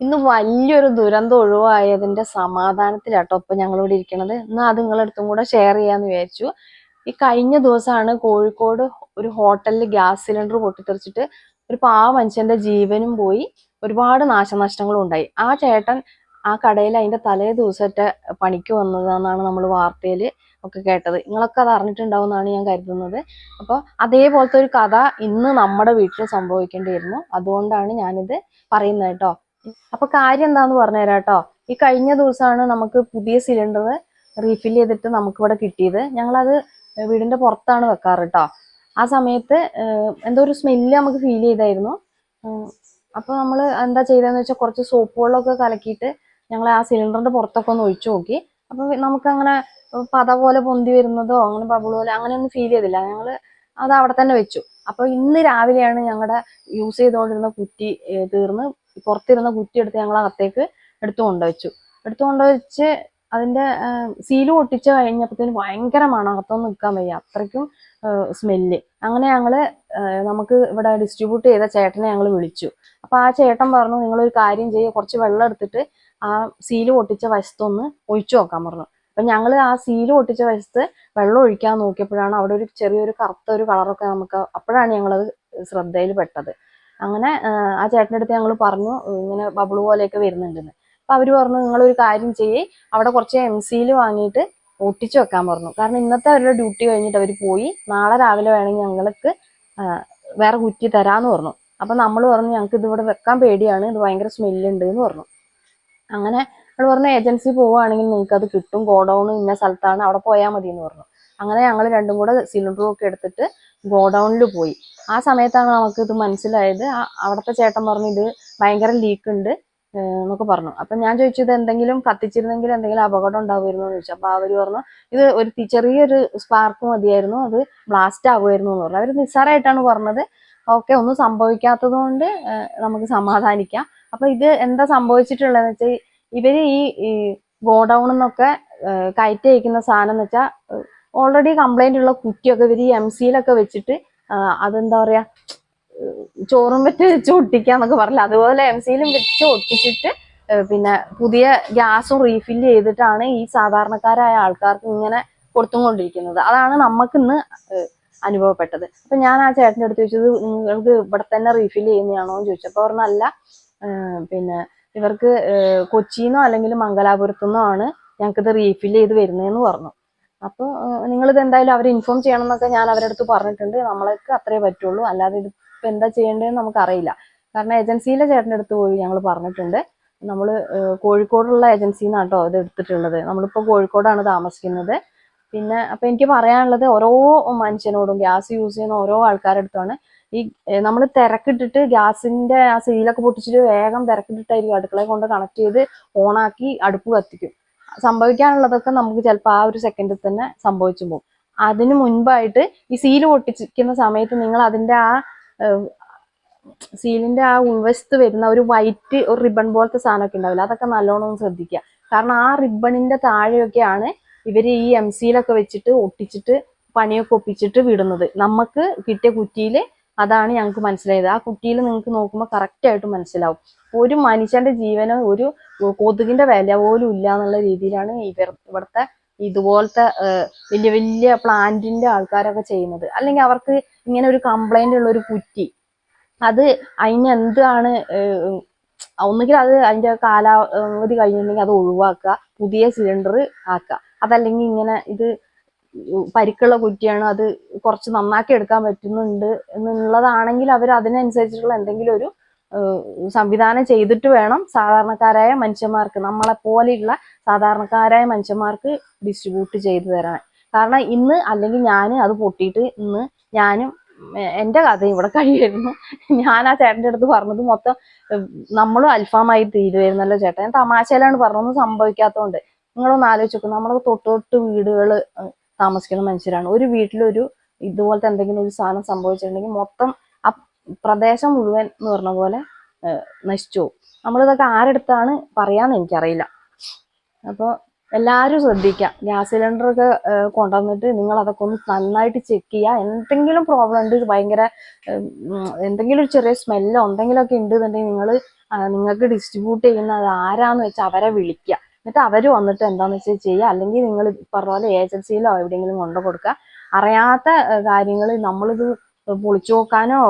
ഇന്ന് വലിയൊരു ദുരന്തം ഒഴിവായതിന്റെ സമാധാനത്തിലാട്ടോ ഇപ്പൊ ഞങ്ങളിവിടെ ഇരിക്കണത്. എന്നാ അത് നിങ്ങളടുത്തും കൂടെ ഷെയർ ചെയ്യാന്ന് വിചാരിച്ചു. ഈ കഴിഞ്ഞ ദിവസമാണ് കോഴിക്കോട് ഒരു ഹോട്ടലിൽ ഗ്യാസ് സിലിണ്ടർ പൊട്ടിത്തെറിച്ചിട്ട് ഒരു പാവ മനുഷ്യന്റെ ജീവനും പോയി. ഒരുപാട് നാശനഷ്ടങ്ങളും ഉണ്ടായി ആ ചേട്ടൻ ആ കടയിൽ അതിന്റെ തലേ ദിവസത്തെ പണിക്ക് വന്നതാണെന്നാണ് നമ്മൾ വാർത്തയിൽ ഒക്കെ കേട്ടത്. നിങ്ങളൊക്കെ അത് അറിഞ്ഞിട്ടുണ്ടാവുമെന്നാണ് ഞാൻ കരുതുന്നത്. അപ്പോൾ അതേപോലത്തെ ഒരു കഥ ഇന്ന് നമ്മുടെ വീട്ടിൽ സംഭവിക്കേണ്ടിയിരുന്നു. അതുകൊണ്ടാണ് ഞാനിത് പറയുന്നത് കേട്ടോ. അപ്പൊ കാര്യം എന്താന്ന് പറഞ്ഞുതരാം കേട്ടോ ഈ കഴിഞ്ഞ ദിവസമാണ് നമുക്ക് പുതിയ സിലിണ്ടർ റീഫിൽ ചെയ്തിട്ട് നമുക്ക് ഇവിടെ കിട്ടിയത്. ഞങ്ങളത് വീടിന്റെ പുറത്താണ് വെക്കാറ് കേട്ടോ ആ സമയത്ത് എന്തോ ഒരു സ്മെല്ല് നമുക്ക് ഫീൽ ചെയ്തായിരുന്നു. അപ്പോൾ അപ്പൊ നമ്മൾ എന്താ ചെയ്തതെന്ന് വെച്ചാൽ കുറച്ച് സോപ്പ് വെള്ളമൊക്കെ കലക്കിയിട്ട് ഞങ്ങൾ ആ സിലിണ്ടറിന്റെ പുറത്തൊക്കെ ഒന്ന് ഒഴിച്ചു നോക്കി. അപ്പൊ നമുക്കങ്ങനെ പത പോലെ പൊന്തി വരുന്നതോ അങ്ങനെ ബബിൾ പോലെ അങ്ങനെയൊന്നും ഫീൽ ചെയ്തില്ല. ഞങ്ങൾ അത് അവിടെ തന്നെ വെച്ചു. അപ്പൊ ഇന്ന് രാവിലെയാണ് ഞങ്ങളുടെ യൂസ് ചെയ്തുകൊണ്ടിരുന്ന കുറ്റി തീർന്ന് പുറത്തിരുന്ന കുറ്റി എടുത്ത് ഞങ്ങൾ അകത്തേക്ക് എടുത്തു കൊണ്ടുവച്ചു. എടുത്തു കൊണ്ടുവച്ച് അതിന്റെ സീൽ ഒട്ടിച്ച് കഴിഞ്ഞപ്പോഴത്തേന് ഭയങ്കര മണം അകത്തൊന്നും നിൽക്കാൻ വയ്യ. അത്രയ്ക്കും സ്മെല്ല് അങ്ങനെ ഞങ്ങൾ നമുക്ക് ഇവിടെ ഡിസ്ട്രിബ്യൂട്ട് ചെയ്ത ചേട്ടനെ ഞങ്ങൾ വിളിച്ചു. അപ്പൊ ആ ചേട്ടൻ പറഞ്ഞു നിങ്ങൾ ഒരു കാര്യം ചെയ്യുക കുറച്ച് വെള്ളം എടുത്തിട്ട് ആ സീൽ ഒട്ടിച്ച വശത്തൊന്ന് ഒഴിച്ചു നോക്കാൻ പറഞ്ഞു. അപ്പൊ ഞങ്ങൾ ആ സീൽ ഒട്ടിച്ച വശത്ത് വെള്ളം ഒഴിക്കാൻ നോക്കിയപ്പോഴാണ് അവിടെ ഒരു ചെറിയൊരു കറുത്ത ഒരു കളറൊക്കെ നമുക്ക് അപ്പോഴാണ് ഞങ്ങളത് ശ്രദ്ധയിൽ പെട്ടത് അങ്ങനെ ആ ചേട്ടന്റെ അടുത്ത് ഞങ്ങൾ പറഞ്ഞു ഇങ്ങനെ ബബിൾ പോലെയൊക്കെ വരുന്നുണ്ടെന്ന്. അപ്പൊ അവർ പറഞ്ഞു നിങ്ങളൊരു കാര്യം ചെയ്യ് അവിടെ കുറച്ച് എം സിയിൽ വാങ്ങിയിട്ട് ഒട്ടിച്ചു വെക്കാൻ പറഞ്ഞു. കാരണം ഇന്നത്തെ അവരുടെ ഡ്യൂട്ടി കഴിഞ്ഞിട്ട് അവർ പോയി നാളെ രാവിലെ വേണമെങ്കിൽ ഞങ്ങൾക്ക് വേറെ കുറ്റി തരാന്ന് പറഞ്ഞു. അപ്പൊ നമ്മൾ പറഞ്ഞു ഞങ്ങൾക്ക് ഇതിവിടെ വെക്കാൻ പേടിയാണ് ഇത് ഭയങ്കര സ്മെല്ലുണ്ട് എന്ന് പറഞ്ഞു. അങ്ങനെ അവൾ പറഞ്ഞു ഏജൻസി പോവുകയാണെങ്കിൽ നിങ്ങൾക്ക് അത് കിട്ടും ഗോഡൗൺ ഇന്ന സ്ഥലത്താണ് അവിടെ പോയാൽ മതി എന്ന് പറഞ്ഞു. അങ്ങനെ ഞങ്ങൾ രണ്ടും കൂടെ സിലിണ്ടറും ഒക്കെ എടുത്തിട്ട് ഗോഡൗണിൽ പോയി. ആ സമയത്താണ് നമുക്ക് ഇത് മനസ്സിലായത്. അവിടുത്തെ ചേട്ടൻ പറഞ്ഞു ഇത് ഭയങ്കര ലീക്ക് ഉണ്ട് എന്നൊക്കെ പറഞ്ഞു. അപ്പം ഞാൻ ചോദിച്ചു ഇത് എന്തെങ്കിലും കത്തിച്ചിരുന്നെങ്കിൽ എന്തെങ്കിലും അപകടം ഉണ്ടാവുമായിരുന്നു? എന്ന് ചോദിച്ചു. അപ്പോൾ അവർ പറഞ്ഞു ഇത് ഒരു ചെറിയൊരു സ്പാർക്ക് മതിയായിരുന്നു. അത് ബ്ലാസ്റ്റ് ആവുമായിരുന്നു എന്ന് പറഞ്ഞു. അവർ നിസ്സാരമായിട്ടാണ് പറഞ്ഞത്. ഓക്കെ ഒന്നും സംഭവിക്കാത്തത് കൊണ്ട് നമുക്ക് സമാധാനിക്കാം. അപ്പം ഇത് എന്താ സംഭവിച്ചിട്ടുള്ളതെന്ന് വെച്ചാൽ ഇവർ ഈ ഗോഡൌൺ എന്നൊക്കെ കയറ്റി അയക്കുന്ന സാധനം എന്ന് വെച്ചാൽ ഓൾറെഡി കംപ്ലൈന്റ് ഉള്ള കുറ്റിയൊക്കെ ഇവർ ഈ എം സിയിലൊക്കെ വെച്ചിട്ട് അതെന്താ പറയാ ചോറും വെച്ച് വെച്ച് ഒട്ടിക്കാന്നൊക്കെ പറഞ്ഞില്ല? അതുപോലെ എം സിയിലും വെച്ച് ഒട്ടിച്ചിട്ട് പിന്നെ പുതിയ ഗ്യാസും റീഫില്ല് ചെയ്തിട്ടാണ് ഈ സാധാരണക്കാരായ ആൾക്കാർക്ക് ഇങ്ങനെ കൊടുത്തുകൊണ്ടിരിക്കുന്നത്. അതാണ് നമുക്ക് ഇന്ന് അനുഭവപ്പെട്ടത്. അപ്പൊ ഞാൻ ആ ചേട്ടന്റെ അടുത്ത് ചോദിച്ചത് നിങ്ങൾക്ക് ഇവിടെ തന്നെ റീഫില്ല് ചെയ്യുന്നതാണോ? എന്ന് ചോദിച്ചപ്പോൾ പറഞ്ഞു അല്ല പിന്നെ ഇവർക്ക് കൊച്ചിന്നോ അല്ലെങ്കിൽ മംഗലാപുരത്തു നിന്നോ ആണ് ഞങ്ങൾക്കിത് റീഫില്ല് ചെയ്ത് വരുന്നതെന്ന് പറഞ്ഞു. അപ്പോൾ ഇത് എന്തായാലും അവരെ ഇൻഫോം ചെയ്യണം എന്നൊക്കെ ഞാൻ അവരുടെ അടുത്ത് പറഞ്ഞിട്ടുണ്ട്. നമ്മൾക്ക് അത്രേ പറ്റുള്ളൂ. അല്ലാതെ ഇത് എന്താ ചെയ്യേണ്ടതെന്ന് നമുക്കറിയില്ല. കാരണം ഏജൻസിയിലെ ചേട്ടന്റെ അടുത്ത് പോയി ഞങ്ങൾ പറഞ്ഞിട്ടുണ്ട്. നമ്മൾ കോഴിക്കോടുള്ള ഏജൻസിയിൽ നിന്നാണ് കേട്ടോ ഇത് എടുത്തിട്ടുള്ളത്. നമ്മളിപ്പോൾ കോഴിക്കോടാണ് താമസിക്കുന്നത്. പിന്നെ അപ്പം എനിക്ക് പറയാനുള്ളത് ഓരോ മനുഷ്യനോടും ഗ്യാസ് യൂസ് ചെയ്യുന്ന ഓരോ ആൾക്കാരുടെ അടുത്താണ് ഈ നമ്മൾ തിരക്കിട്ടിട്ട് ഗ്യാസിന്റെ ആ സീലൊക്കെ പൊട്ടിച്ചിട്ട് വേഗം തിരക്കിട്ടിട്ടായിരിക്കും അടുക്കളയെ കൊണ്ട് കണക്ട് ചെയ്ത് ഓണാക്കി അടുപ്പ് കത്തിക്കും. സംഭവിക്കാനുള്ളതൊക്കെ നമുക്ക് ചിലപ്പോൾ ആ ഒരു സെക്കൻഡിൽ തന്നെ സംഭവിച്ചു പോകും. അതിന് മുൻപായിട്ട് ഈ സീൽ പൊട്ടിച്ചിരിക്കുന്ന സമയത്ത് നിങ്ങൾ അതിന്റെ ആ സീലിന്റെ ആ ഉൾവശത്ത് വരുന്ന ഒരു വൈറ്റ് ഒരു റിബൺ പോലത്തെ സാധനമൊക്കെ ഉണ്ടാവില്ല? അതൊക്കെ നല്ലോണം ശ്രദ്ധിക്കുക. കാരണം ആ റിബണിന്റെ താഴെയൊക്കെയാണ് ഇവർ ഈ എം സിയിലൊക്കെ വെച്ചിട്ട് ഒട്ടിച്ചിട്ട് പണിയൊക്കെ ഒപ്പിച്ചിട്ട് വിടുന്നത്. നമുക്ക് കിട്ടിയ കുറ്റിയിൽ അതാണ് ഞങ്ങൾക്ക് മനസ്സിലായത്. ആ കുട്ടിയിൽ നിങ്ങൾക്ക് നോക്കുമ്പോൾ കറക്റ്റ് ആയിട്ട് മനസ്സിലാവും. ഒരു മനുഷ്യന്റെ ജീവനോ ഒരു കൊതുകിന്റെ വില പോലും ഇല്ല എന്നുള്ള രീതിയിലാണ് ഇവർ ഇവിടുത്തെ ഇതുപോലത്തെ വലിയ വലിയ പ്ലാന്റിന്റെ ആൾക്കാരൊക്കെ ചെയ്യുന്നത്. അല്ലെങ്കിൽ അവർക്ക് ഇങ്ങനെ ഒരു കംപ്ലൈന്റ് ഉള്ള ഒരു കുറ്റി. അത് അതിന് എന്താണ് ഒന്നുകിൽ അത് അതിന്റെ കാലാവധി കഴിഞ്ഞിട്ടുണ്ടെങ്കിൽ അത് ഒഴിവാക്കുക പുതിയ സിലിണ്ടർ ആക്കുക. അതല്ലെങ്കിൽ ഇങ്ങനെ ഇത് പരിക്കുള്ള കുറ്റിയാണ് അത് കുറച്ച് നന്നാക്കി എടുക്കാൻ പറ്റുന്നുണ്ട് എന്നുള്ളതാണെങ്കിൽ അവർ അതിനനുസരിച്ചിട്ടുള്ള എന്തെങ്കിലും ഒരു സംവിധാനം ചെയ്തിട്ട് വേണം സാധാരണക്കാരായ മനുഷ്യന്മാർക്ക് നമ്മളെ പോലെയുള്ള സാധാരണക്കാരായ മനുഷ്യന്മാർക്ക് ഡിസ്ട്രിബ്യൂട്ട് ചെയ്തു തരാൻ. കാരണം ഇന്ന് അല്ലെങ്കിൽ ഞാൻ അത് പൊട്ടിയിട്ട് ഇന്ന് ഞാനും എന്റെ കഥ ഇവിടെ കഴിയായിരുന്നു ഞാൻ ആ ചേട്ടന്റെ അടുത്ത് പറഞ്ഞത് മൊത്തം നമ്മളും അൽഫാമായി തീരുമായിരുന്നല്ലോ ചേട്ടൻ തമാശയിലാണ് പറഞ്ഞൊന്നും സംഭവിക്കാത്തതുകൊണ്ട്. നിങ്ങളൊന്ന് ആലോചിച്ച് നോക്കും. നമ്മൾ തൊട്ട് തൊട്ട് വീടുകൾ താമസിക്കുന്ന മനുഷ്യരാണ്. ഒരു വീട്ടിലൊരു ഇതുപോലത്തെ എന്തെങ്കിലും ഒരു സാധനം സംഭവിച്ചിട്ടുണ്ടെങ്കിൽ മൊത്തം ആ പ്രദേശം മുഴുവൻ എന്ന് പറഞ്ഞ പോലെ നശിച്ചു പോകും. നമ്മളിതൊക്കെ ആരെടുത്താണ് പറയാന്ന് എനിക്കറിയില്ല. അപ്പോൾ എല്ലാവരും ശ്രദ്ധിക്കുക ഗ്യാസ് ഏഹ്, കൊണ്ടുവന്നിട്ട് നിങ്ങൾ അതൊക്കെ ഒന്ന് നന്നായിട്ട് ചെക്ക് ചെയ്യുക. എന്തെങ്കിലും പ്രോബ്ലം ഉണ്ട് ഭയങ്കര എന്തെങ്കിലും ഒരു ചെറിയ സ്മെല്ലോ എന്തെങ്കിലുമൊക്കെ ഉണ്ട് എന്നുണ്ടെങ്കിൽ നിങ്ങൾ നിങ്ങൾക്ക് ഡിസ്ട്രിബ്യൂട്ട് ചെയ്യുന്ന അത് ആരാന്ന് വെച്ചാൽ അവരെ വിളിക്കുക. എന്നിട്ട് അവർ വന്നിട്ട് എന്താന്ന് വെച്ചാൽ ചെയ്യുക അല്ലെങ്കിൽ നിങ്ങൾ പറഞ്ഞ പോലെ ഏജൻസിയിലോ എവിടെയെങ്കിലും കൊണ്ടു കൊടുക്കുക. അറിയാത്ത കാര്യങ്ങൾ നമ്മളിത് പൊളിച്ചു നോക്കാനോ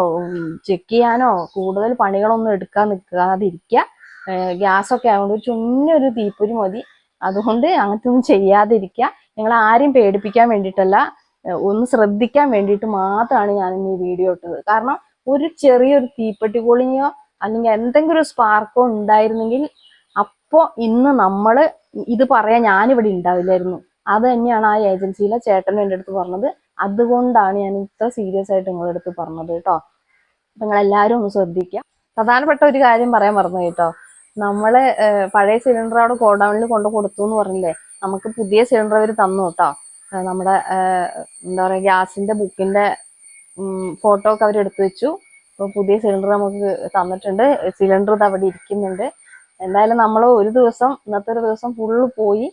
ചെക്ക് ചെയ്യാനോ കൂടുതൽ പണികളൊന്നും എടുക്കാൻ നിൽക്കാതിരിക്കുക. ഗ്യാസൊക്കെ ആയതുകൊണ്ട് ഒരു ചുന്നൊരു തീപ്പൊരി മതി. അതുകൊണ്ട് അങ്ങനത്തെ ഒന്നും ചെയ്യാതിരിക്കുക. നിങ്ങൾ ആരെയും പേടിപ്പിക്കാൻ വേണ്ടിയിട്ടല്ല. ഒന്ന് ശ്രദ്ധിക്കാൻ വേണ്ടിയിട്ട് മാത്രമാണ് ഞാൻ ഈ വീഡിയോ ഇട്ടത്. കാരണം ഒരു ചെറിയൊരു തീപ്പെട്ടി പൊളിഞ്ഞോ അല്ലെങ്കിൽ എന്തെങ്കിലും ഒരു സ്പാർക്കോ ഉണ്ടായിരുന്നെങ്കിൽ അപ്പോൾ ഇന്ന് നമ്മൾ ഇത് പറയാൻ ഞാനിവിടെ ഉണ്ടാവില്ലായിരുന്നു അത് തന്നെയാണ് ആ ഏജൻസിയിലെ ചേട്ടൻ എന്റെ അടുത്ത് പറഞ്ഞത്. അതുകൊണ്ടാണ് ഞാൻ ഇത്ര സീരിയസ് ആയിട്ട് നിങ്ങളുടെ അടുത്ത് പറഞ്ഞത് കേട്ടോ. നിങ്ങൾ എല്ലാവരും ഒന്ന് ശ്രദ്ധിക്കുക പ്രധാനപ്പെട്ട ഒരു കാര്യം പറയാൻ മറന്നു കേട്ടോ. നമ്മൾ പഴയ സിലിണ്ടർ അവിടെ ഗോഡൌണിൽ കൊണ്ട് കൊടുത്തു എന്ന് പറഞ്ഞില്ലേ? നമുക്ക് പുതിയ സിലിണ്ടർ അവർ തന്നു കേട്ടോ. നമ്മുടെ എന്താ പറയുക ഗ്യാസിന്റെ ബുക്കിന്റെ ഫോട്ടോ ഒക്കെ അവർ എടുത്തു വെച്ചു. അപ്പോൾ പുതിയ സിലിണ്ടർ നമുക്ക് തന്നിട്ടുണ്ട്. സിലിണ്ടർ ഇത് അവിടെ ഇരിക്കുന്നുണ്ട്. എന്തായാലും നമ്മൾ ഒരു ദിവസം ഇന്നത്തെ ഒരു ദിവസം ഫുള്ള് പോയി.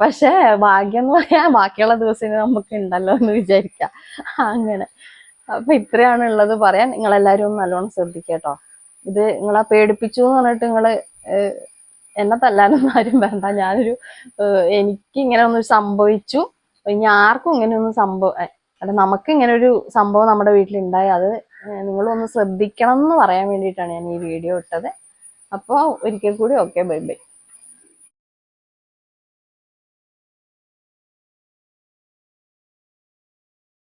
പക്ഷെ ഭാഗ്യം എന്ന് പറയാൻ ബാക്കിയുള്ള ദിവസം നമുക്ക് ഉണ്ടല്ലോ എന്ന് വിചാരിക്കാം. അങ്ങനെ. അപ്പൊ ഇത്രയാണ് ഉള്ളത് പറയാൻ. നിങ്ങൾ എല്ലാവരും ഒന്ന് നല്ലോണം ശ്രദ്ധിക്കട്ടോ കേട്ടോ. ഇത് നിങ്ങളെ പേടിപ്പിച്ചു എന്ന് പറഞ്ഞിട്ട് നിങ്ങൾ എന്നെ തല്ലാനൊന്നും ആരും വേണ്ട. ഞാനൊരു എനിക്ക് ഇങ്ങനെ ഒന്ന് സംഭവിച്ചു. ഇനി ആർക്കും ഇങ്ങനെ ഒന്ന് സംഭവം അല്ല നമുക്ക് ഇങ്ങനെ ഒരു സംഭവം നമ്മുടെ വീട്ടിൽ ഉണ്ടായി. അത് നിങ്ങളൊന്ന് ശ്രദ്ധിക്കണം എന്ന് പറയാൻ വേണ്ടിയിട്ടാണ് ഞാൻ ഈ വീഡിയോ ഇട്ടത്. അപ്പോൾ ഒരിക്കൽ കൂടി ഓക്കെ ബൈ ബൈ